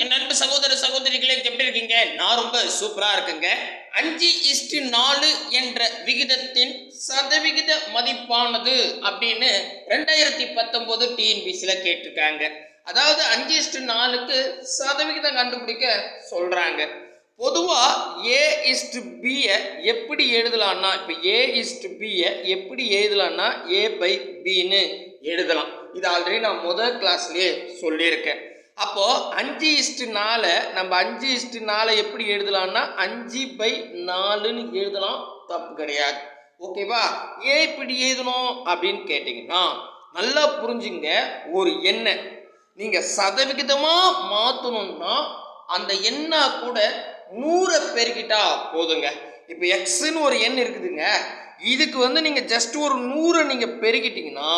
என் அன்பு சகோதர சகோதரிகளே எப்படி இருக்கீங்க? நான் ரொம்ப சூப்பரா இருக்குங்க. அஞ்சு இஸ்டு நாலு என்ற விகிதத்தின் சதவிகித மதிப்பானது அப்படின்னு ரெண்டாயிரத்தி பத்தொன்பது டிஎன்பிசியில் கேட்டிருக்காங்க. அதாவது அஞ்சு இஸ்டு நாலுக்கு சதவிகிதம் கண்டுபிடிக்க சொல்றாங்க. பொதுவா ஏ இஸ்டு பியை எப்படி எழுதலாம்னா இப்போ ஏ இஸ்டு பியை எப்படி எழுதலாம்னா ஏ பை பின்னு எழுதலாம். இது ஆல்ரெடி நான் முதல் கிளாஸ்லயே சொல்லியிருக்கேன். அப்போது அஞ்சு இஸ்ட்டு நாலை நம்ம அஞ்சு இஸ்ட்டு நாலை எப்படி எழுதலாம்னா அஞ்சு பை நாலுன்னு எழுதலாம் தப்பு கிடையாது. ஓகேவா ஏன் இப்படி எழுதணும் அப்படின்னு கேட்டிங்கன்னா நல்லா புரிஞ்சுங்க ஒரு எண்ணை. நீங்கள் சதவிகிதமாக மாற்றணும்னா அந்த எண்ணா கூட நூறை பெருக்கிட்டா போதுங்க. இப்போ எக்ஸுன்னு ஒரு எண் இருக்குதுங்க. இதுக்கு வந்து நீங்கள் ஜஸ்ட் ஒரு நூறை நீங்கள் பெருக்கிட்டிங்கன்னா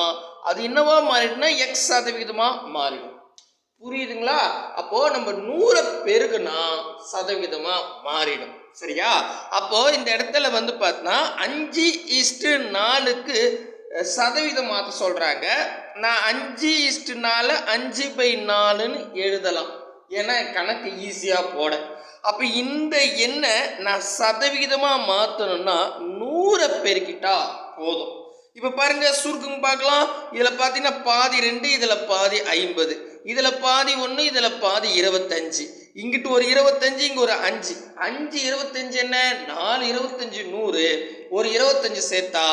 அது என்னவா மாறிடும்னா எக்ஸ் சதவிகிதமாக மாறிடும். புரியுதுங்களா? அப்போ நம்ம நூறை பெருகுனா சதவீதமா மாறிடும். சரியா? அப்போ இந்த இடத்துல வந்து பார்த்தோன்னா அஞ்சு இஸ்டு நாலுக்கு சதவீதம் மாற்ற சொல்றாங்க. நான் அஞ்சு இஸ்டு நாலு அஞ்சு பை நாலுன்னு எழுதலாம். ஏன்னா கணக்கு ஈஸியாக போட. அப்போ இந்த எண்ணை நான் சதவிகிதமாக மாற்றணும்னா நூறை பெருக்கிட்டா போதும். இப்போ பாருங்க சுருக்கம் பார்க்கலாம். இதில் பார்த்தீங்கன்னா பாதி ரெண்டு இதில் பாதி ஐம்பது. இதில் பாதி ஒன்று இதில் பாதி இருபத்தஞ்சு. இங்கிட்டு ஒரு இருபத்தஞ்சு இங்கே ஒரு அஞ்சு. அஞ்சு இருபத்தஞ்சு என்ன? நாலு இருபத்தஞ்சு நூறு. ஒரு இருபத்தஞ்சு சேர்த்தா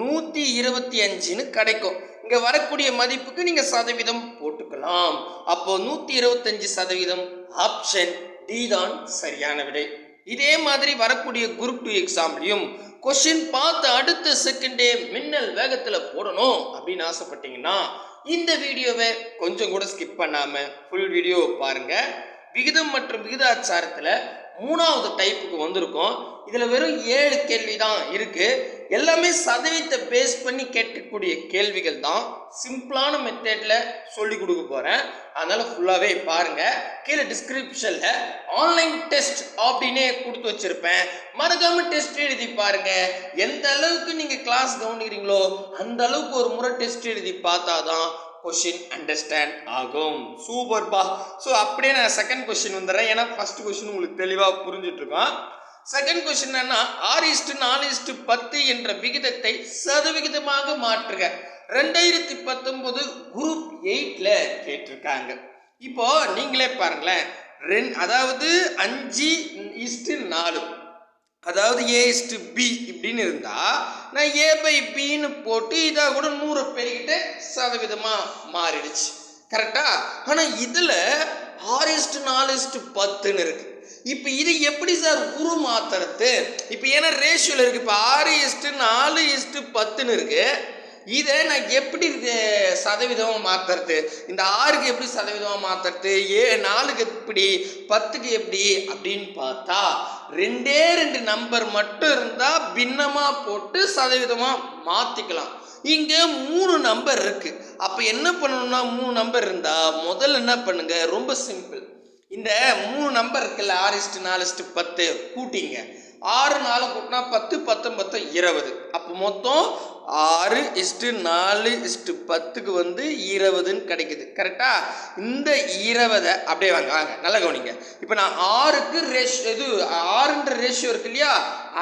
நூற்றி இருபத்தி அஞ்சுன்னு கிடைக்கும். இங்கே வரக்கூடிய மதிப்புக்கு நீங்கள் சதவீதம் போட்டுக்கலாம். அப்போ நூற்றி இருபத்தஞ்சு சதவீதம் ஆப்ஷன் டி தான் சரியான விடை. இதே மாதிரி வரக்கூடிய குரூப் டூ எக்ஸாம்லையும் கொஷின் பார்த்து அடுத்த செகண்டே மின்னல் வேகத்தில் போடணும் அப்படின்னு ஆசைப்பட்டீங்கன்னா இந்த வீடியோவை கொஞ்சம் கூட ஸ்கிப் பண்ணாமல் ஃபுல் வீடியோ பாருங்கள் விகிதம் மற்றும் விகிதாச்சாரத்தில் மூணாவது டைப்புக்கு வந்திருக்கோம். இதில் வெறும் ஏழு கேள்வி தான் இருக்குது எல்லாமே சதவீதத்தை பேஸ் பண்ணி கேட்கக்கூடிய கேள்விகள் தான் சிம்பிளான மெத்தடில் சொல்லி கொடுக்க போகிறேன் அதனால் ஃபுல்லாகவே பாருங்கள் கீழே டிஸ்கிரிப்ஷனில் ஆன்லைன் டெஸ்ட் அப்படின்னே கொடுத்து வச்சுருப்பேன். மறக்காமல் டெஸ்ட் எழுதி பாருங்கள் எந்த அளவுக்கு நீங்கள் கிளாஸ் கவனிக்கிறீங்களோ அந்த அளவுக்கு ஒரு முறை டெஸ்ட் எழுதி பார்த்தா தான் கொஷின் அண்டர்ஸ்டாண்ட் ஆகும் சூப்பர்பா ஸோ அப்படியே நான் செகண்ட் கொஷின் வந்துடுறேன். ஏன்னா ஃபர்ஸ்ட் கொஷின் உங்களுக்கு தெளிவாக புரிஞ்சுட்டு செகண்ட் கொஸ்டின் என்னன்னா ஆறு இஸ்டு நாலு இஸ்டு பத்து என்ற விகிதத்தை சதவிகிதமாக மாற்றுக. ரெண்டாயிரத்தி பத்தொன்பது குரூப் எயிட்ல கேட்டிருக்காங்க. இப்போ நீங்களே பாருங்களேன். ரெண் அதாவது அஞ்சு இஸ்டு நாலு. அதாவது ஏ இஸ்டு பி இப்படின்னு இருந்தா நான் ஏ பை பின்னு போட்டு இதாக கூட நூறு பெருகிட்ட சதவீதமாக மாறிடுச்சு. கரெக்டா ஆனால் இதில் ஆறு இஸ்டு நாலு இஸ்டு பத்துன்னு இருக்கு. இப்போ இது எப்படி சார் உரு மாத்துறது? இப்போ ஏன்னா ரேஷியோவில் இருக்கு. இப்போ ஆறு இஸ்டு நாலு இஸ்டு பத்துன்னு இருக்கு. இதை நான் எப்படி சதவீதமாக மாற்றுறது இந்த ஆறுக்கு எப்படி சதவீதமாக மாற்றுறது ஏ நாலுக்கு எப்படி? பத்துக்கு எப்படி? அப்படின்னு பார்த்தா ரெண்டே ரெண்டு நம்பர் மட்டும் இருந்தால் பின்னமாக போட்டு சதவீதமாக மாற்றிக்கலாம் இங்கே மூணு நம்பர் இருக்குது அப்போ என்ன பண்ணணும்னா மூணு நம்பர் இருந்தால் முதல்ல என்ன பண்ணுங்க? ரொம்ப சிம்பிள் இந்த மூணு நம்பர் இருக்குல்ல ஆறு இஸ்ட்டு நாலு இஸ்ட்டு பத்து கூட்டிங்க. ஆறு நாலு கூட்டினா பத்து பத்தொம்பத்தோ இருபது. அப்போ மொத்தம் ஆறு இஸ்ட்டு நாலு இஸ்ட்டு பத்துக்கு வந்து இருபதுன்னு கிடைக்குது. கரெக்டா இந்த இருபதை அப்படியே வாங்க வாங்க நல்லா கவனிங்க. இப்போ நான் ஆறுக்கு ரேஷ் இது ஆறுன்ற ரேஷியோ இருக்கு இல்லையா?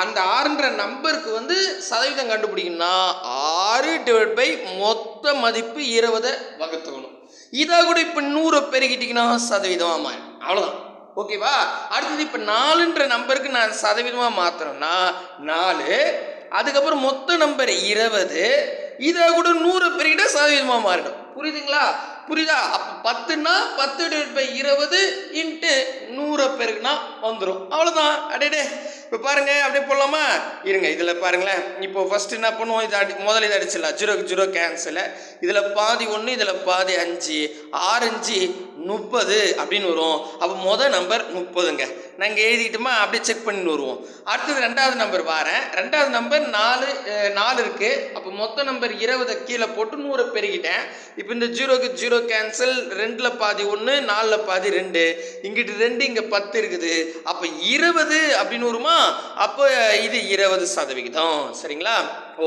அந்த ஆறுன்ற நம்பருக்கு வந்து சதவீதம் கண்டுபிடிக்கணும்னா ஆறு டிவைட் பை மொத்த மதிப்பு இருபதை வகுத்துக்கணும். இதை கூட இப்போ நூறை பெருகிட்டிங்கன்னா சதவீதமாக மாறும். அவ்வளோதான் ஓகேவா அடுத்தது இப்போ நாலுன்ற நம்பருக்கு நான் சதவீதமாக மாற்றுறேன்னா நாலு அதுக்கப்புறம் மொத்த நம்பர் இருபது. இதை கூட நூறு பெருகிட்ட சதவீதமாக மாறிடும் புரியுதுங்களா? புரியுதா? அப்போ பத்துனா பத்து டிவைட் பை இருபது இன்ட்டு நூறை பெருக்குனா வந்துடும் அவ்வளோதான் அடேடே இப்போ பாருங்க அப்படியே போடலாமா? இருங்க இதில் பாருங்களேன். இப்போ ஃபஸ்ட்டு என்ன பண்ணுவோம்? இதை அடி முதல்ல இதை அடிச்சிடலாம். ஜீரோக்கு ஜீரோ கேன்சலில் இதில் பாதி ஒன்று இதில் பாதி அஞ்சு. ஆறஞ்சு முப்பது அப்படின்னு வரும். அப்போ மொதல் நம்பர் முப்பதுங்க. நாங்கள் எழுதிட்டுமா? அப்படியே செக் பண்ணிட்டு வருவோம். அடுத்தது ரெண்டாவது நம்பர் வரேன். ரெண்டாவது நம்பர் நாலு நாலு இருக்குது அப்போ மொத்த நம்பர் இருபதை கீழே போட்டு நூறை பெருகிட்டேன். இப்போ இந்த ஜீரோக்கு ஜீரோ கேன்சல் ரெண்டில் பாதி ஒன்று நாலில் பாதி ரெண்டு. இங்கிட்டு ரெண்டு இங்கே பத்து இருக்குது. அப்போ இருபது அப்படின்னு வருமா? அப்போ இது இருபது சதவிகிதம். சரிங்களா?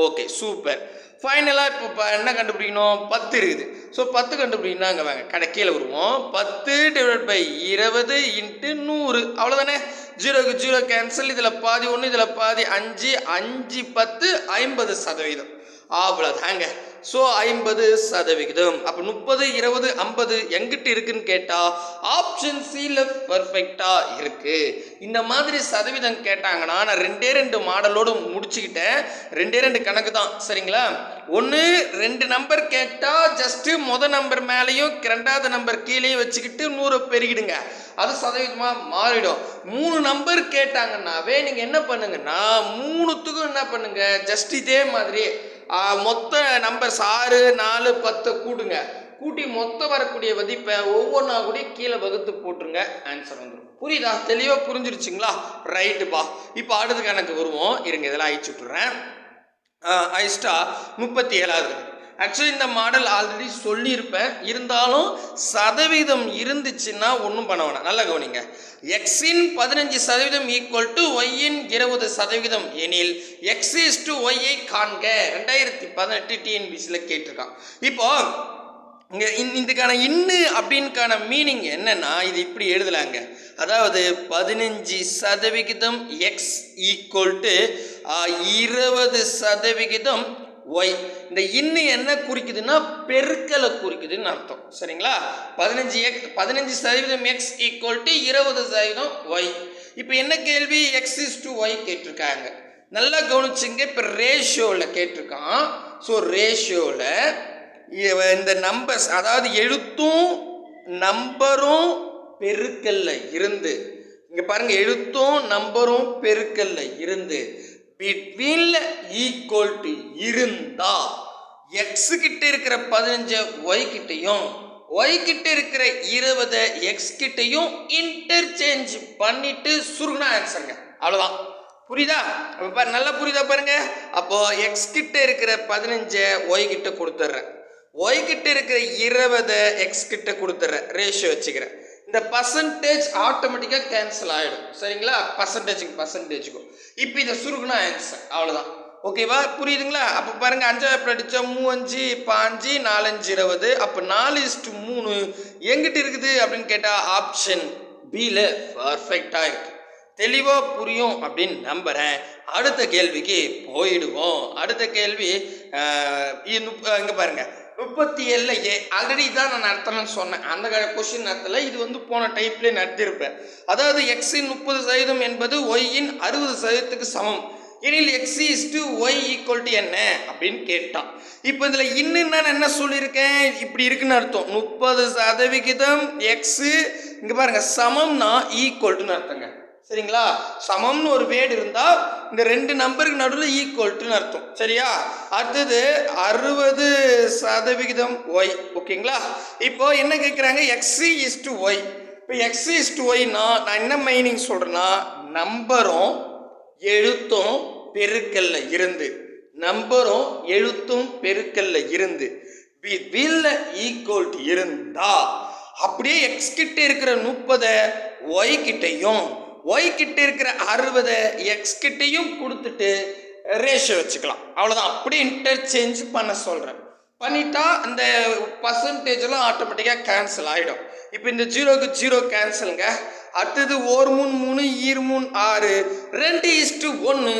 ஓகே சூப்பர் ஃபைனலாக இப்போ என்ன கண்டுபிடிக்கணும்? பத்து இருக்குது. ஸோ பத்து கண்டுபிடிக்கணும் அங்கே வாங்க கடைக்கையில் வருவோம். பத்து டிவைட் பை இருபது இன்ட்டு நூறு. அவ்வளோதானே ஜீரோக்கு ஜீரோ கேன்சல் இதில் பாதி ஒன்று இதில் பாதி அஞ்சு. அஞ்சு பத்து ஐம்பது சதவீதம் அவ்வளோதாங்க ஸோ ஐம்பது சதவிகிதம். அப்போ முப்பது இருபது ஐம்பது எங்கிட்ட இருக்குன்னு கேட்டால் ஆப்ஷன் சியில் பர்ஃபெக்டாக இருக்குது இந்த மாதிரி சதவீதம் கேட்டாங்கன்னா நான் ரெண்டே ரெண்டு மாடலோடு முடிச்சுக்கிட்டேன். ரெண்டே ரெண்டு கணக்கு தான். சரிங்களா? ஒன்று ரெண்டு நம்பர் கேட்டால் ஜஸ்ட்டு முத நம்பர் மேலேயும் ரெண்டாவது நம்பர் கீழேயும் வச்சுக்கிட்டு நூறு பெருகிடுங்க. அது சதவீதமாக மாறிடும். மூணு நம்பர் கேட்டாங்கன்னாவே நீங்கள் என்ன பண்ணுங்கன்னா மூணுத்துக்கும் என்ன பண்ணுங்கள் ஜஸ்ட் இதே மாதிரி மொத்த நம்பர்ஸ் ஆறு நாலு பத்து கூட்டுங்க. கூட்டி மொத்தம் வரக்கூடிய மதிப்பை ஒவ்வொன்றா கூட கீழே வகுத்து போட்டுருங்க. ஆன்சர் வந்துடும் புரியுதா? தெளிவாக புரிஞ்சிருச்சுங்களா? ரைட்டுப்பா இப்போ அடுத்த கணக்கு வருவோம். இருங்க இதெல்லாம் அழிச்சு விட்டுறேன். ஐஸ்டா முப்பத்தி ஏழாவது ஆக்சுவலி இந்த மாடல் ஆல்ரெடி சொல்லியிருப்பேன். இருந்தாலும் சதவீதம் இருந்துச்சுன்னா ஒன்றும் பண்ண வேணாம். நல்லா கவனிங்க. எக்ஸின் பதினஞ்சு சதவீதம் ஈக்குவல் டு ஒய்யின் இருபது சதவீதம் எனில் எக்ஸ் இஸ் டு ஒய்யை காண்க. ரெண்டாயிரத்தி பதினெட்டு டிஎன்பிசியில் கேட்டிருக்கான். இப்போ இங்கே இதுக்கான இன்னு அப்படின்னுக்கான மீனிங் என்னன்னா இது இப்படி எழுதலாங்க. அதாவது பதினஞ்சு சதவிகிதம் எக்ஸ் ஈக்குவல் டு இருபது சதவிகிதம் ஒய் இந்த இன்னு என்ன குறிக்குதுன்னா பெருக்கலை குறிக்குதுன்னு அர்த்தம். சரிங்களா? பதினஞ்சு எக்ஸ் பதினஞ்சு சதவீதம் எக்ஸ் ஈக்குவல் டு இருபது சதவீதம் ஒய் இப்போ என்ன கேள்வி? எக்ஸ் இஸ் டு ஒய் கேட்டிருக்காங்க. நல்லா கவனிச்சுங்க. இப்போ ரேஷியோவில் கேட்டிருக்கான். ஸோ ரேஷியோவில் இந்த நம்பர்ஸ் அதாவது எழுத்தும் நம்பரும் பெருக்கல்ல இருந்து இங்கே பாருங்கள் எழுத்தும் நம்பரும் பெருக்கல்ல இருந்து பிட்வீன்ல ஈக்குவல் டு இருந்தா எக்ஸ் கிட்ட இருக்கிற பதினஞ்சு ஒய் கிட்டையும் ஒய் கிட்ட இருக்கிற இருபதை எக்ஸ் கிட்டையும் இன்டர்சேஞ்ச் பண்ணிட்டு சுருகுனா ஆன்சருங்க அவ்வளோதான் புரியுதா? இப்போ பாரு நல்லா புரியுதா பாருங்க? அப்போ எக்ஸ் கிட்ட இருக்கிற பதினஞ்சை ஒய் கிட்ட கொடுத்துட்றேன். ஒய் கிட்ட இருக்கிற இருபதை எக்ஸ் கிட்ட கொடுத்துட்றேன். ரேஷியோ வச்சுக்கிறேன். இந்த பர்சன்டேஜ் ஆட்டோமேட்டிக்காக கேன்சல் ஆகிடும் சரிங்களா? பர்சன்டேஜுக்கு பர்சன்டேஜுக்கும் இப்போ இதை சுருக்குனா ஆன்சர் அவ்வளோதான் ஓகேவா புரியுதுங்களா? அப்போ பாருங்கள் அஞ்சாவது அடித்தா மூவஞ்சு பாஞ்சு நாலஞ்சு இருபது. அப்போ நாலு இஸ்டு மூணு. எங்கிட்ட இருக்குது அப்படின்னு கேட்டால் ஆப்ஷன் பியில் பர்ஃபெக்டாக இருக்குது தெளிவாக புரியும் அப்படின்னு நம்புகிறேன் அடுத்த கேள்விக்கு போயிடுவோம். அடுத்த கேள்வி இங்கே பாருங்கள் முப்பத்தி ஏழில் ஏ ஆல்ரெடி இதான் நான் நடத்தணும்னு சொன்னேன். அந்த கொஷின் நடத்தல இது வந்து போன டைப்லேயே நடத்தியிருப்பேன் அதாவது எக்ஸின் முப்பது சதவீதம் என்பது ஒய்யின் அறுபது சதவீதத்துக்கு சமம். எனில் x is to y equal to என்ன? அப்படின்னு கேட்டான். இப்போ இதில் இன்னும் நான் என்ன சொல்லியிருக்கேன்? இப்படி இருக்குன்னு அர்த்தம். முப்பது சதவிகிதம் எக்ஸு இங்கே பாருங்க சமம்னா ஈக்குவல்ட்டுன்னு அர்த்தங்க. சரிங்களா? சமம்னு ஒரு வேர்டு இருந்தால் இந்த ரெண்டு நம்பருக்கு நடுவில் ஈக்குவல்ட்டுன்னு அர்த்தம். சரியா? அடுத்தது அறுபது சதவிகிதம் ஒய் ஓகேங்களா? இப்போ என்ன கேட்குறாங்க எக்ஸி இஸ் டு ஒய் இப்போ எக்ஸி இஸ் டு ஒய்னா நான் என்ன மைனிங் சொல்கிறேன்னா நம்பரும் எழுத்தும் பெருக்கல்ல இருந்து. நம்பரும் எழுத்தும் பெருக்கல்ல இருந்து. வில் ஈக்குவல் இருந்தா அப்படியே எக்ஸ் கிட்ட இருக்கிற முப்பதை ஒய் கிட்டையும் ஒய் கிட்ட இருக்கிற அறுபதை எக்ஸ் கிட்டையும் கொடுத்துட்டு ரேஷியோ வச்சுக்கலாம். அவ்வளோதான் அப்படியே இன்டர்சேஞ்ச் பண்ண சொல்கிறேன் பண்ணிட்டா அந்த பர்சன்டேஜெல்லாம் ஆட்டோமேட்டிக்காக கேன்சல் ஆகிடும் இப்போ இந்த ஜீரோக்கு ஜீரோ கேன்சலுங்க அடுத்தது ஒரு மூணு மூணு ஈர் மூணு ஆறு. ரெண்டு இஸ்டு ஒன்று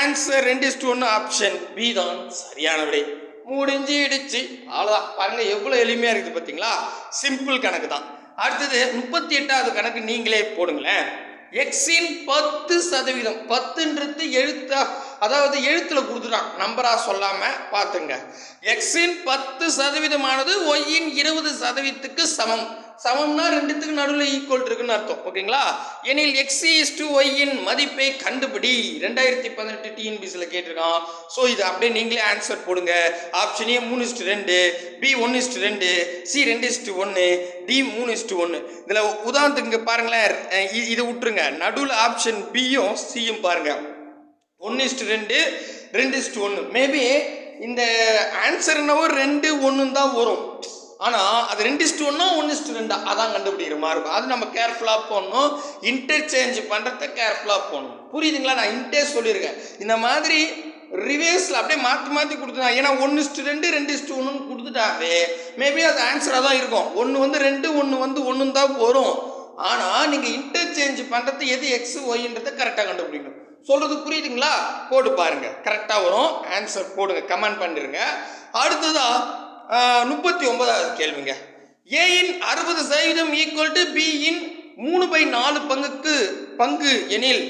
ஆன்சர் ரெண்டு இஸ்டு ஒன்று ஆப்ஷன் பி தான். சரியான விடை முடிஞ்சிடுச்சு அவ்வளோதான் பாருங்க எவ்வளோ எளிமையாக இருக்குது பார்த்தீங்களா சிம்பிள் கணக்கு தான். அடுத்தது முப்பத்தி எட்டாவது கணக்கு நீங்களே போடுங்களேன். எக்ஸின் பத்து சதவீதம். பத்துன்றது எழுத்தா அதாவது எழுத்துல கொடுத்துட்டான். நம்பரா சொல்லாம பார்த்துங்க. எக்ஸின் பத்து சதவீதமானது ஒய்யின் இருபது சதவீதத்துக்கு சமம். சமம்னா ரெண்டுத்துக்கு நடுவில் ஈக்குவல் இருக்குன்னு அர்த்தம். ஓகேங்களா? எனில் எக்ஸ் இஸ் டு ஒய்யின் மதிப்பை கண்டுபிடி. ரெண்டாயிரத்தி பதினெட்டு டிஎன்பிசியில் கேட்டிருக்கான். ஸோ இது அப்படியே நீங்களே ஆன்சர் போடுங்க. ஆப்ஷன் ஏ மூணு இஸ்டு ரெண்டு பி ஒன்று இஸ்டு ரெண்டு சி ரெண்டு இஸ்டு ஒன்று டி மூணு இஸ்டு ஒன்று இதில் உதாரணத்துக்கு இங்கே பாருங்களேன். இ- இதை விட்டுருங்க. நடுவில் ஆப்ஷன் பியும் சியும் பாருங்க. ஒன்று இஸ்டு ரெண்டு ரெண்டு இஸ்டு ஒன்று மேபி இந்த ஆன்சர் என்னவோ ரெண்டு ஒன்று தான் வரும். ஆனால் அது ரெண்டு இஸ்டு ஒன்றா ஒன்று இஸ்டு ரெண்டா? அதான் கண்டுபிடிக்கிற மாதிரி இருக்கும் அது நம்ம கேர்ஃபுல்லாக போடணும். இன்டர்சேஞ்ச் பண்ணுறத கேர்ஃபுல்லாக போடணும். புரியுதுங்களா? நான் இன்டே சொல்லியிருக்கேன். இந்த மாதிரி ரிவேர்ஸில் அப்படியே மாற்றி மாற்றி கொடுத்துனா ஏன்னா ஒன்று இஸ்ட்டு ரெண்டு ரெண்டு இஸ்ட்டு ஒன்றுன்னு கொடுத்துட்டாவே மேபி அது ஆன்சராக தான் இருக்கும். ஒன்று வந்து ரெண்டு ஒன்று வந்து ஒன்று தான் வரும். ஆனால் நீங்கள் இன்டர்சேஞ்ச் பண்ணுறது எது எக்ஸ் ஒய்ன்றதை கரெக்டாக கண்டுபிடிக்கணும். சொல்கிறது புரியுதுங்களா? போட்டு பாருங்கள் கரெக்டாக வரும். ஆன்சர் போடுங்க. கமெண்ட் பண்ணிடுங்க அடுத்ததாக முப்பத்தி ஒன்பதாவது கேள்விங்க. ஏயின் அறுபது சதவீதம் ஈக்குவல் டு பியின் மூணு பை நாலு பங்குக்கு பங்கு எனில்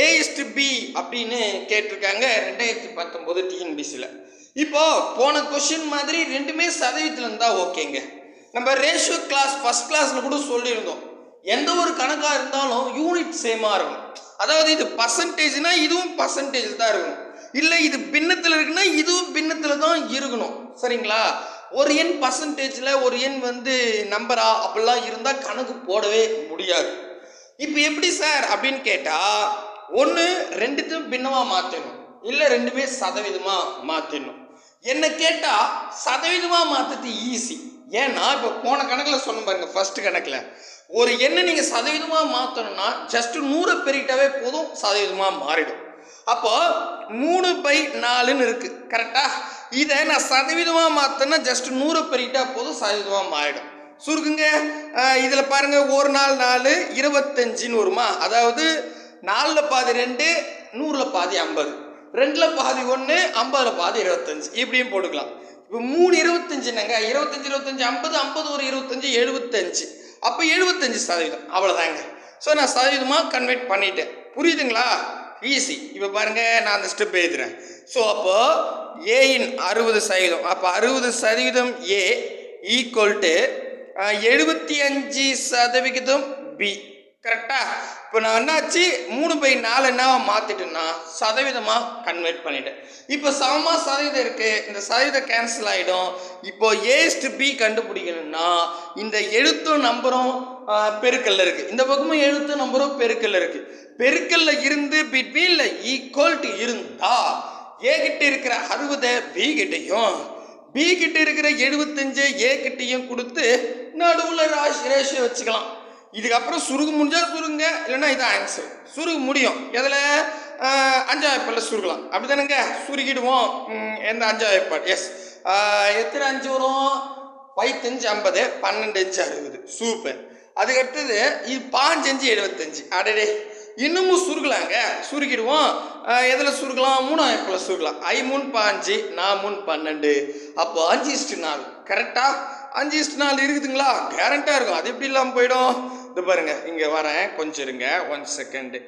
ஏ இஸ்டு பி அப்படின்னு கேட்டிருக்காங்க ரெண்டாயிரத்தி பத்தொம்போது டிஎன்பிசியில் இப்போ போன கொஷின் மாதிரி ரெண்டுமே சதவீதத்தில் இருந்தால் ஓகேங்க. நம்ம ரேஷியோ கிளாஸ் ஃபர்ஸ்ட் கிளாஸில் கூட சொல்லியிருந்தோம். எந்த ஒரு கணக்காக இருந்தாலும் யூனிட் சேமாக இருக்கும். அதாவது இது பர்சன்டேஜ்னால் இதுவும் பர்சன்டேஜ் தான் இருக்கணும் இல்லை இது பின்னத்தில் இருக்குன்னா இதுவும் பின்னத்தில் தான் இருக்கணும். சரிங்களா? ஒரு எண் பர்சன்டேஜில் ஒரு எண் வந்து நம்பரா அப்படிலாம் இருந்தால் கணக்கு போடவே முடியாது. இப்போ எப்படி சார் அப்படின்னு கேட்டால் ஒன்று ரெண்டுத்தையும் பின்னமாக மாற்றணும் இல்லை ரெண்டுமே சதவீதமாக மாற்றணும் என்ன கேட்டால் சதவீதமாக மாற்றுறது ஈஸி ஏன்னா இப்போ போன கணக்கில் சொன்ன பாருங்க ஃபர்ஸ்ட் கணக்கில். ஒரு எண்ணை நீங்கள் சதவீதமாக மாற்றணும்னா ஜஸ்ட் நூறை பெருகிட்டாவே போதும் சதவீதமாக மாறிடும். அப்போ மூணு பை நாலுன்னு இருக்குது கரெக்டா இதை நான் சதவீதமாக மாற்றினா ஜஸ்ட் நூறு பெருகிட்டா போதும் சதவீதமாக மாறிடும். சுருக்குங்க இதில் பாருங்க ஒரு நாள் நாலு இருபத்தஞ்சின்னு வருமா? அதாவது நாலில் பாதி ரெண்டு நூறில் பாதி ஐம்பது. ரெண்டில் பாதி ஒன்று ஐம்பதில் பாதி இருபத்தஞ்சி. இப்படியும் போட்டுக்கலாம். இப்போ மூணு இருபத்தஞ்சுனாங்க இருபத்தஞ்சி இருபத்தஞ்சி ஐம்பது ஐம்பது ஒரு இருபத்தஞ்சி எழுபத்தஞ்சு. அப்போ எழுபத்தஞ்சு சதவீதம். அவ்வளோதாங்க ஸோ நான் சதவீதமாக கன்வெர்ட் பண்ணிட்டேன். புரியுதுங்களா? ஈஸி இப்போ பாருங்கள் நான் அந்த ஸ்டெப் எழுதுறேன். ஸோ அப்போது ஏயின் அறுபது சதவீதம் அப்போ அறுபது சதவீதம் ஏ ஈக்குவல் டு எழுபத்தி அஞ்சு சதவிகிதம் பி கரெக்டாக இப்போ நான் என்னாச்சு? மூணு பை நாலு என்னவா மாற்றிட்டேன்னா சதவீதமாக கன்வெர்ட் பண்ணிட்டேன். இப்போ சமமாக சதவீதம் இருக்குது இந்த சதவீதம் கேன்சல் ஆகிடும் இப்போ ஏஸ்ட் பி கண்டுபிடிக்கணும்னா இந்த எழுத்தும் நம்பரும் பெருக்கல்ல இருக்குது இந்த பக்கமும் எழுத்தும் நம்பரும் பெருக்கல்ல இருக்குது பெருக்கல்ல இருந்து பிட்வீனில் ஈக்குவல் டு இருந்தா ஏ கிட்ட இருக்கிற அறுபதை பி கிட்டையும் பி கிட்ட இருக்கிற எழுபத்தஞ்சு ஏ கிட்டையும் கொடுத்து நடுவில் ராஷ் ரேஷியோ வச்சுக்கலாம். இதுக்கப்புறம் சுருகு முடிஞ்சால் சுருங்க இல்லைன்னா இதான் ஆன்சர் சுருகு முடியும். எதில்? அஞ்சாவது சுருகலாம் அப்படி தானேங்க சுருகிடுவோம் எந்த எந்த அஞ்சாவது எஸ் எத்தனை அஞ்சு வரும்? பைத்தஞ்சு ஐம்பது பன்னெண்டு அஞ்சு அறுபது. சூப்பர் அதுக்கடுத்தது இது பாஞ்சஞ்சு எழுபத்தஞ்சு. அடடே. இன்னமும் சுருக்கலாங்க. சுருக்கிடுவோம். எதில் சுருக்கலாம்? மூணு அமைப்பில் சுருக்கலாம். ஐ மூணு பாஞ்சு நான் மூணு பன்னெண்டு. அப்போ அஞ்சு இஸ்டு நாலு. கரெக்டாக அஞ்சு இஸ்டு நாலு இருக்குதுங்களா? கேரண்டாக இருக்கும். அது எப்படி இல்லாமல் போயிடும்? இது பாருங்க இங்கே வரேன். கொஞ்சம் இருங்க. ஒன் செகண்டு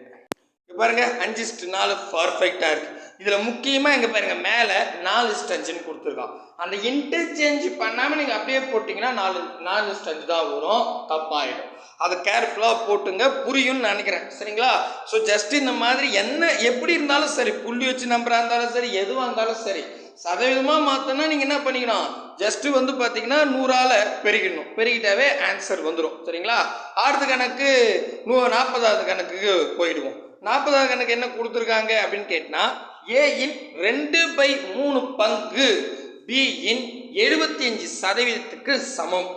இங்கே பாருங்க அஞ்சு இஸ்ட் நாலு பர்ஃபெக்டாக இருக்கு. இதில் முக்கியமாக இங்கே பாருங்க மேலே நாலு இஸ்ட் அஞ்சுன்னு கொடுத்துருக்கான். அந்த இன்டர்சேஞ்ச் பண்ணாமல் நீங்கள் அப்படியே போட்டிங்கன்னா நாலு நாலு இஸ்ட் அஞ்சு தான் வரும். தப்பாயிடும். அதை கேர்ஃபுல்லாக போட்டுங்க. புரியும்னு நினைக்கிறேன். சரிங்களா? ஸோ ஜஸ்ட் இந்த மாதிரி என்ன எப்படி இருந்தாலும் சரி புள்ளி வச்சு நம்பராக இருந்தாலும் சரி எதுவாக இருந்தாலும் சரி சதவீதமாக மாற்றினா நீங்கள் என்ன பண்ணிக்கணும் ஜஸ்ட்டு வந்து பார்த்தீங்கன்னா நூறால் பெருகிடணும். பெருகிட்டாவே ஆன்சர் வந்துடும் சரிங்களா? ஆறுது கணக்கு நூ நாற்பதாவது கணக்குக்கு போயிடுவோம். நாற்பதாவது கணக்கு என்ன கொடுத்துருக்காங்க அப்படின்னு கேட்டால் ஏயின் ரெண்டு பை மூணு பங்கு பியின் எழுபத்தி அஞ்சு சதவீதத்துக்கு சமம்.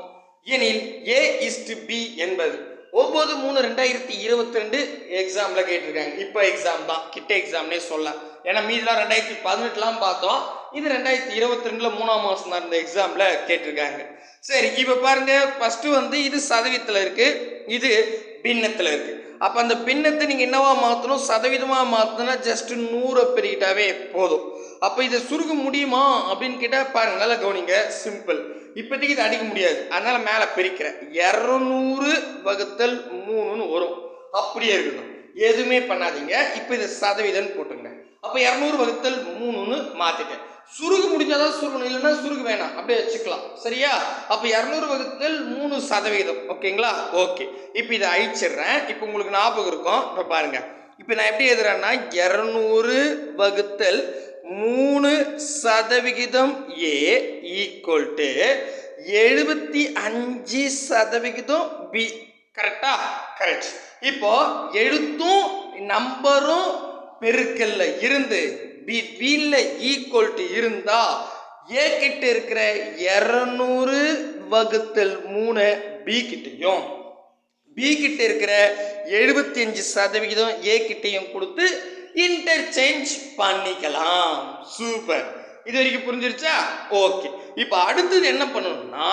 எனில் ஏ இஸ்டு பி என்பது. ஒம்பது மூணு ரெண்டாயிரத்தி இருபத்தி ரெண்டு எக்ஸாமில் கேட்டிருக்காங்க. இப்போ எக்ஸாம் தான். கிட்ட எக்ஸாம்னே சொல்லலாம். ஏன்னா மீதிலாம் ரெண்டாயிரத்தி பதினெட்டுலாம் பார்த்தோம். இது ரெண்டாயிரத்தி இருபத்தி ரெண்டில் மூணாம் மாதம் நடந்த இந்த எக்ஸாமில் கேட்டிருக்காங்க. சரி இப்போ பாருங்க ஃபஸ்ட்டு வந்து இது சதவீதத்தில் இருக்குது இது பின்னத்தில் இருக்குது அப்போ அந்த பின்னத்தை நீங்கள் என்னவா மாற்றணும் சதவீதமாக மாற்றினா ஜஸ்ட் நூறை பெருகிட்டாவே போதும். அப்போ இதை சுருக்க முடியுமா அப்படின்னு கேட்டால் பாருங்க நல்லா கவனிங்க சிம்பிள் இப்போதைக்கு இதை அடிக்க முடியாது. அதனால் மேலே பிரிக்கிறேன். இரநூறு வகுத்தல் மூணுன்னு வரும். அப்படியே இருக்கணும். எதுவுமே பண்ணாதீங்க. இப்போ இது சதவீதம்னு போட்டுங்க அப்போ இரநூறு வகுத்தல் மூணுன்னு மாற்றிட்டேன் சுருகு முடிஞ்சாதான் சுருகணும் இல்லைன்னா சுருகு வேணாம். அப்படியே வச்சுக்கலாம். சரியா? அப்போ இரநூறு வகுத்தல் மூணு சதவீதம் ஓகேங்களா? ஓகே. இப்போ இதை அழிச்சிடுறேன். இப்போ உங்களுக்கு ஞாபகம் இருக்கும். இப்போ பாருங்க. இப்போ நான் எப்படி எழுதுறேன்னா இரநூறு வகுத்தல் மூணு சதவிகிதம் ஏ ஈக்குவல் டு எழுபத்தி அஞ்சு சதவிகிதம் பி கரெக்டா கரெக்ட் இப்போ எழுத்தும் நம்பரும் பெருக்கல்ல இருந்து பி பியில் ஈக்குவல் டு ஏ கிட்ட இருக்கிற இரநூறு வகுத்தல் மூணு பி கிட்டையும் பி கிட்ட இருக்கிற எழுபத்தி அஞ்சு சதவிகிதம் ஏ கிட்டையும் கொடுத்து இன்டர்சேஞ்ச் பண்ணிக்கலாம். சூப்பர் இது வரைக்கும் புரிஞ்சிருச்சா? ஓகே இப்போ அடுத்தது என்ன பண்ணணும்னா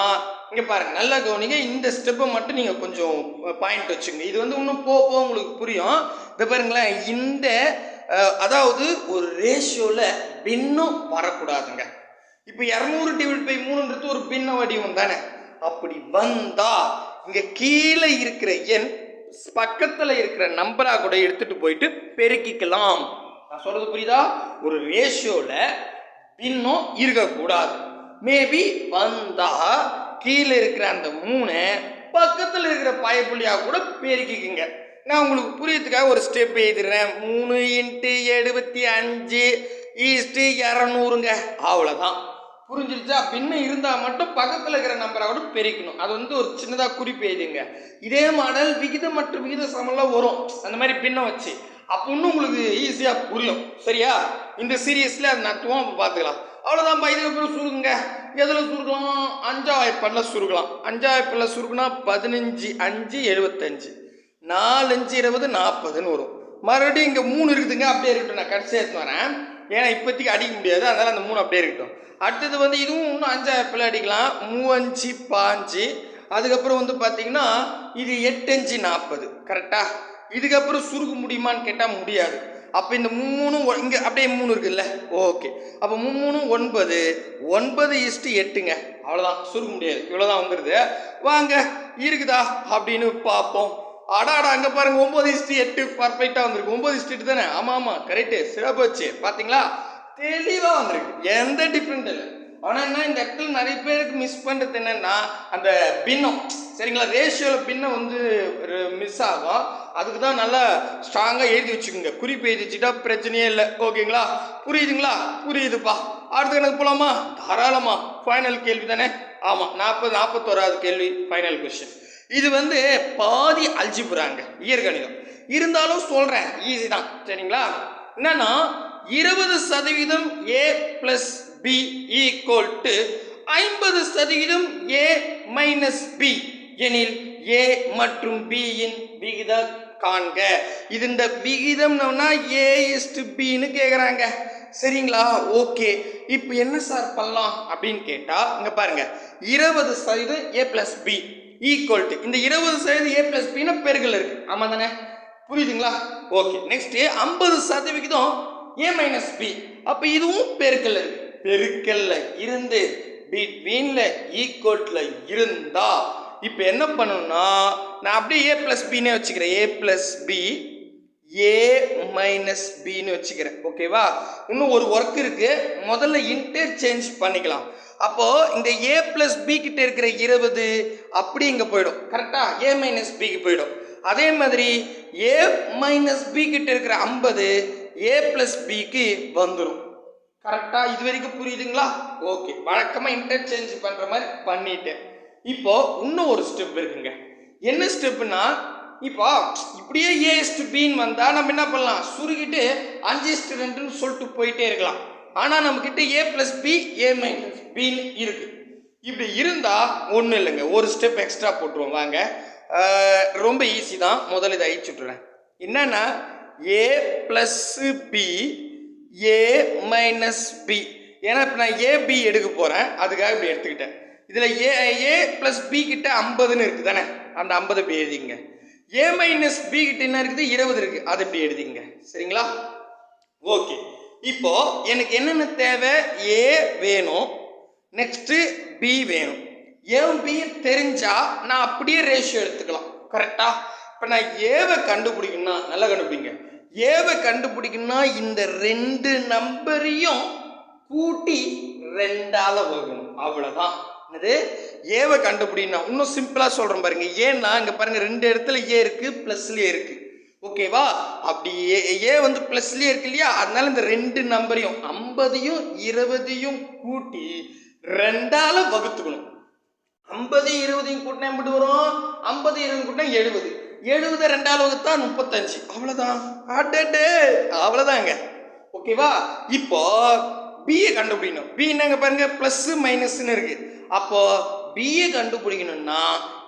இங்கே பாருங்க நல்லா கவனிங்க. இந்த ஸ்டெப்பை மட்டும் நீங்கள் கொஞ்சம் பாயிண்ட் வச்சுங்க இது வந்து இன்னும் போக உங்களுக்கு புரியும். இந்த பாருங்களேன். இந்த அதாவது ஒரு ரேஷியோவில் பின்னும் வரக்கூடாதுங்க. இப்போ இரநூறு டிவைட் பை மூணுன்றது ஒரு பின்ன வடிவம் தானே? அப்படி வந்தா இங்கே கீழே இருக்கிற எண் பக்கத்தில் இருக்கிற நம்பராக கூட எடுத்துட்டு போயிட்டு பெருக்கிக்கலாம். நான் சொல்றது புரியுதா? ஒரு ரேஷியோவில் பின்னும் இருக்கக்கூடாது. மேபி வந்தா கீழே இருக்கிற அந்த மூணை பக்கத்தில் இருக்கிற பயப்புள்ளியாக கூட பெருக்கிக்குங்க. நான் உங்களுக்கு புரியறதுக்காக ஒரு ஸ்டெப் எழுதுறேன் மூணு இன்ட்டு எழுபத்தி அஞ்சு ஈஸ்ட்டு இரநூறுங்க. அவ்வளோதான் புரிஞ்சிருச்சா? பின்ன இருந்தால் மட்டும் பக்கத்தில் இருக்கிற நம்பரை கூட பெருக்கணும். அது வந்து ஒரு சின்னதாக குறிப்பு எழுதுங்க. இதே மாடல் விகிதம் மற்றும் விகித சமெல்லாம் வரும். அந்த மாதிரி பின்ன வச்சு. அப்போ இன்னும் உங்களுக்கு ஈஸியாக புரியும். சரியா? இந்த சீரியஸில் அது நட்டுவோம். அப்போ பார்த்துக்கலாம் அவ்வளோதான்ப்பா இதுக்கப்புறம் சுருக்குங்க. எதில் சுருக்கலாம்? அஞ்சா வாய்ப்பாடில் சுருக்கலாம். அஞ்சா வாய்ப்பாடில் சுருக்குனா பதினஞ்சு அஞ்சு எழுபத்தஞ்சு. நாலஞ்சு இருபது நாற்பதுன்னு வரும். மறுபடியும் இங்கே மூணு இருக்குதுங்க அப்படியே இருக்கட்டும் நான் கடைசியாக எடுத்து வரேன். ஏன்னா இப்போதைக்கு அடிக்க முடியாது அதனால் அந்த மூணு அப்படியே இருக்கட்டும். அடுத்தது வந்து இதுவும் இன்னும் அஞ்சாயிரம் பிள்ளை அடிக்கலாம். மூவஞ்சு பாஞ்சு. அதுக்கப்புறம் வந்து பார்த்தீங்கன்னா இது எட்டஞ்சு நாற்பது. கரெக்டாக இதுக்கப்புறம் சுருக்க முடியுமான்னு கேட்டால் முடியாது. அப்போ இந்த மூணும் இங்கே அப்படியே மூணு இருக்குல்ல? ஓகே அப்போ மூணும் ஒன்பது. ஒன்பது இஸ்ட்டு எட்டுங்க. அவ்வளோதான் சுருக்க முடியாது. இவ்வளோதான் வந்துடுது வாங்க இருக்குதா? அப்படின்னு பார்ப்போம். அடாடா அங்கே பாருங்க ஒம்பது இஸ்டி எட்டு பர்ஃபெக்டாக வந்திருக்கு. ஒம்பது இஸ்டி எட்டு தானே? ஆமாம் ஆமாம் கரெக்டு சிறப்பு வச்சு. பார்த்தீங்களா தெளிவாக வந்திருக்கு. எந்த டிஃப்ரெண்ட் இல்லை. ஆனால் என்ன இந்த இடத்துல நிறைய பேருக்கு மிஸ் பண்ணுறது என்னன்னா அந்த பின்னம். சரிங்களா? ரேஷியோவில் பின்னம் வந்து மிஸ் ஆகும். அதுக்கு தான் நல்லா ஸ்ட்ராங்காக எழுதி வச்சுக்கோங்க. குறிப்பு எழுதி வச்சுட்டா பிரச்சனையே இல்லை. ஓகேங்களா? புரியுதுங்களா? புரியுதுப்பா. அடுத்து எனக்கு போகலாமா தாராளமா. ஃபைனல் கேள்வி தானே? ஆமாம் நாற்பது நாற்பத்தோராவது கேள்வி ஃபைனல் கொஸ்டின் இது வந்து பாதி அல்ஜிபுராங்க இயற்கணிதம். இருந்தாலும் சொல்கிறேன் ஈஸி தான். சரிங்களா? என்னன்னா இருபது சதவீதம் A plus B equal to ஐம்பது சதவீதம் ஏ மைனஸ் பி எனில் ஏ மற்றும் பியின் இன் விகித காண்க. இது இந்த விகிதம்னா ஏ இஸ்டு பின்னு கேட்குறாங்க சரிங்களா? ஓகே இப்போ என்ன சார் பண்ணலாம் அப்படின்னு கேட்டால் இங்கே பாருங்க. இருபது சதவீதம் A plus B equal to இந்த இருபது சதவீதம் ஏ பிளஸ் பின்னா பெருக்கல் இருக்கு. ஆமாம் தானே? புரியுதுங்களா? ஓகே நெக்ஸ்ட் ஐம்பது சதவிகிதம் ஏ மைனஸ் பி அப்போ இதுவும் பெருக்கல் இருக்கு. பெருக்கல்ல இருந்து பிட்வீன்ல ஈக்குவல்ல இருந்தா இப்போ என்ன பண்ணணும்னா நான் அப்படியே ஏ பிளஸ் பின்னே வச்சுக்கிறேன். A plus B A minus பின்னு வச்சுக்கிறேன். ஓகேவா இன்னும் ஒரு ஒர்க் இருக்கு. முதல்ல இன்டர்சேஞ்ச் பண்ணிக்கலாம். அப்போ இந்த ஏ பிளஸ் பி கிட்ட இருக்கிற இருபது அப்படி இங்க போயிடும். கரெக்டா ஏ மைனஸ் பிக்கு போயிடும். அதே மாதிரி ஏ மைனஸ் பி கிட்ட இருக்கிற ஐம்பது ஏ பிளஸ் பிக்கு வந்துடும் கரெக்டா இது வரைக்கும் புரியுதுங்களா? ஓகே வழக்கமா இன்டர்சேஞ்ச் பண்ற மாதிரி பண்ணிட்டேன். இப்போ இன்னும் ஒரு ஸ்டெப் இருக்குங்க. என்ன ஸ்டெப்னா இப்போ இப்படியே ஏ இஸ்டு பின்னு வந்தால் நம்ம என்ன பண்ணலாம்? சுருக்கிட்டு அஞ்சு இஸ்டு ரெண்டுன்னு சொல்லிட்டு போயிட்டே இருக்கலாம். ஆனால் நம்மக்கிட்ட A plus B A minus பின்னு இருக்கு. இப்படி இருந்தால் ஒன்றும் இல்லைங்க. ஒரு ஸ்டெப் எக்ஸ்ட்ரா போட்டுருவோம். வாங்க. ரொம்ப ஈஸி தான். முதல்ல இதை அழிச்சுட்றேன் என்னன்னா A plus B A minus B ஏன்னா இப்போ நான் ஏபி எடுக்க போகிறேன் அதுக்காக இப்படி எடுத்துக்கிட்டேன். இதில் ஏ ஏ ப்ளஸ் பி கிட்ட ஐம்பதுன்னு இருக்குது தானே? அந்த ஐம்பது இப்படி எழுதிங்க ஏ மைனஸ் பி கிட்ட என்ன இருக்குது? இருபது இருக்குது அதை இப்படி எழுதிங்க சரிங்களா? ஓகே இப்போ எனக்கு என்னென்ன தேவை? ஏ வேணும். நெக்ஸ்ட்டு பி வேணும். ஏ பி தெரிஞ்சா நான் அப்படியே ரேஷியோ எடுத்துக்கலாம். கரெக்டா இப்போ நான் ஏவை கண்டுபிடிக்கணும்னா நல்லா கண்டுபிடிங்க. ஏவை கண்டுபிடிக்கணும்னா இந்த ரெண்டு நம்பரையும் கூட்டி ரெண்டால் வகுக்கணும். அவ்வளோதான் அது ஏவை கண்டுபிடினா இன்னும் சிம்பிளாக சொல்கிறேன் பாருங்க. ஏன்னா இங்கே பாருங்க ரெண்டு இடத்துல ஏ இருக்கு ப்ளஸ்லேயே இருக்கு. ஓகேவா? அப்படி ஏ ஏ வந்து ப்ளஸ்லேயே இருக்கு இல்லையா? அதனால இந்த ரெண்டு நம்பரையும் ஐம்பதையும் இருபதையும் கூட்டி ரெண்டால வகுத்துக்கணும். ஐம்பது இருபதையும் கூட்டினா எப்படி வரும்? ஐம்பது இருபது கூட்டினா எழுபது. எழுபது ரெண்டால் வகுத்தா முப்பத்தஞ்சு. அவ்வளோதான் அடடே. அவ்வளோதாங்க ஓகேவா? இப்போ பிஏ கண்டுபிடிக்கணும். பி என்னங்க பாருங்க? ப்ளஸ் மைனஸ்ன்னு இருக்கு. அப்போ பிஏ கண்டுபிடிக்கணும்னா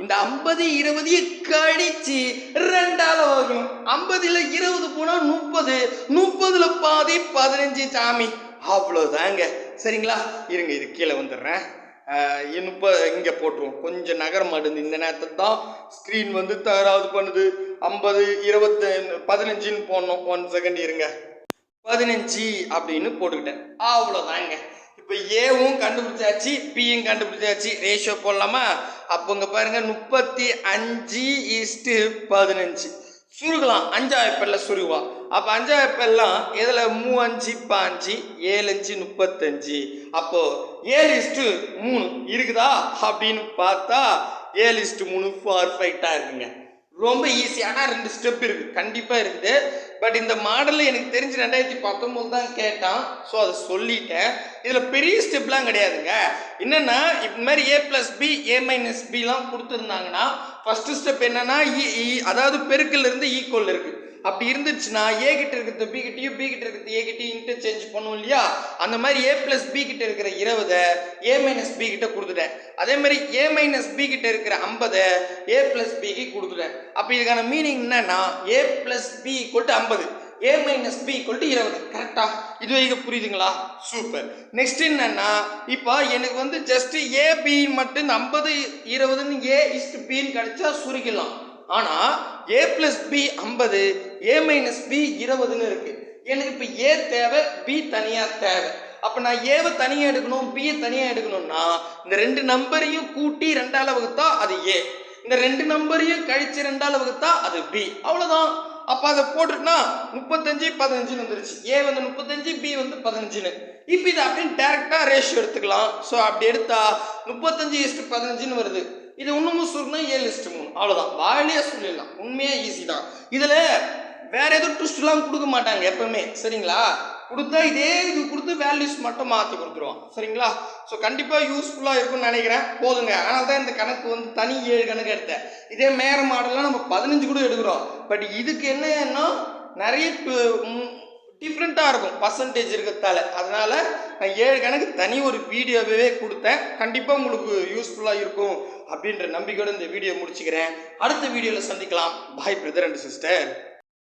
இந்த ஐம்பது இருபதையும் கழிச்சு ரெண்டால வகையும் ஐம்பதுல இருபது போனா முப்பது. முப்பதுல பாதி பதினஞ்சு சாமி. அவ்வளோதாங்க சரிங்களா? இருங்க இது கீழே வந்துடுறேன். இப்போ இங்கே போட்டுருவோம். கொஞ்சம் நகர மாட்டுது இந்த நேரத்தில் தான் ஸ்க்ரீன் வந்து தகராது பண்ணுது. ஐம்பது இருபத்தி பதினஞ்சுன்னு போடணும். ஒன் செகண்ட் இருங்க. பதினஞ்சு அப்படின்னு போட்டுக்கிட்டேன். அவ்வளோதாங்க இப்போ ஏவும் கண்டுபிடிச்சாச்சு பியும் கண்டுபிடிச்சாச்சு. ரேஷியோ போடலாமா? அப்போ இங்கே பாருங்க முப்பத்தி அஞ்சு ஈஸ்ட்டு பதினஞ்சு. சுருகலாம் அஞ்சாயிரப்பல்ல சுருகுவான் அப்போ அஞ்சாயிரப்பெல்லாம் இதில் மூவஞ்சு பாஞ்சு ஏழு அஞ்சு முப்பத்தஞ்சு அப்போது ஏழு இஸ்ட்டு மூணு இருக்குதா? அப்படின்னு பார்த்தா ஏழு இஸ்ட்டு மூணு பர்ஃபெக்டாக இருக்குங்க. ரொம்ப ஈஸியான ரெண்டு ஸ்டெப் இருக்குது கண்டிப்பாக இருக்குது. பட் இந்த மாடலில் எனக்கு தெரிஞ்சு ரெண்டாயிரத்தி பத்தொம்போது தான் கேட்டான். ஸோ அதை சொல்லிட்டேன். இதில் பெரிய ஸ்டெப்லாம் கிடையாதுங்க. என்னென்னா இது மாதிரி A plus B A minus பிலாம் கொடுத்துருந்தாங்கன்னா ஃபஸ்ட்டு ஸ்டெப் என்னென்னா e, e, அதாவது பெருக்கல்ல இருந்து ஈக்குவல் இருக்குது அப்படி இருந்துச்சுன்னா ஏ கிட்ட இருக்கிறது பி கிட்டையும் பி கிட்ட இருக்கிறது ஏ கிட்டயும் இன்டர்சேஞ்ச் பண்ணுவோம் இல்லையா? அந்த மாதிரி ஏ பிளஸ் பி கிட்ட இருக்கிற இருபதை ஏ மைனஸ் பி கிட்ட கொடுத்துட்டேன். அதே மாதிரி ஏ மைனஸ் பி கிட்ட இருக்கிற ஐம்பதை ஏ பிளஸ் பிக்கு கொடுத்துட்டேன். அப்போ இதுக்கான மீனிங் என்னன்னா A plus B equal to ஐம்பது. A minus B equal to இருபது. கரெக்டா இது வரைக்கும் புரியுதுங்களா? சூப்பர் நெக்ஸ்ட் என்னன்னா இப்போ எனக்கு வந்து ஜஸ்ட் ஏ பி மட்டும் இந்த ஐம்பது இருபதுன்னு ஏ இஸ்ட் பின்னு கிடைச்சா சுருக்கலாம் ஆனால் ஏ ப்ளஸ் பி ஐம்பது ஏ மைனஸ் பி இருபதுன்னு இருக்கு. எனக்கு இப்போ ஏ தேவை பி தனியாக தேவை. அப்போ நான் ஏவை தனியாக எடுக்கணும் பியை தனியாக எடுக்கணும்னா இந்த ரெண்டு நம்பரையும் கூட்டி ரெண்டால் வகுத்தா அது ஏ இந்த ரெண்டு நம்பரையும் கழிச்சு ரெண்டால் வகுத்தா அது பி அவ்வளோதான் அப்போ அதை போட்டுட்டுனா முப்பத்தஞ்சு பதினஞ்சுன்னு வந்துருச்சு. ஏ வந்து முப்பத்தஞ்சு பி வந்து பதினஞ்சுன்னு. இப்போ இதை அப்படின்னு டேரெக்டாக ரேஷியோ எடுத்துக்கலாம். ஸோ அப்படி எடுத்தா முப்பத்தஞ்சு இஸ்ட்டு பதினஞ்சுன்னு வருது. இது இன்னமும் சொல்லணும்னா ஏழு இஸ்ட்டு மூணு. அவ்வளோதான் வாயிலே சொல்லிடலாம். உண்மையாக ஈஸி தான். இதில் வேற எதுவும் ட்விஸ்ட்லாம் கொடுக்க மாட்டாங்க எப்பவுமே. சரிங்களா? கொடுத்தா இதே இது கொடுத்து வேல்யூஸ் மட்டும் மாற்றி கொடுத்துருவோம். சரிங்களா? ஸோ கண்டிப்பாக யூஸ்ஃபுல்லாக இருக்கும்னு நினைக்கிறேன். போதுங்க. ஆனால் தான் இந்த கணக்கு வந்து தனி ஏழு கணக்கு எடுத்தேன். இதே மேர மாடல்லாம் நம்ம பதினஞ்சு கூட எடுக்கிறோம். பட் இதுக்கு என்னன்னா நிறைய டிஃப்ரெண்ட்டாக இருக்கும். பர்சன்டேஜ் இருக்கிறதால. அதனால் நான் ஏழு கணக்கு தனி ஒரு வீடியோவே கொடுத்தேன். கண்டிப்பாக உங்களுக்கு யூஸ்ஃபுல்லாக இருக்கும் அப்படின்ற நம்பிக்கையோட இந்த வீடியோ முடிச்சுக்கிறேன். அடுத்த வீடியோவில் சந்திக்கலாம். பாய் பிரதர் அண்ட் சிஸ்டர்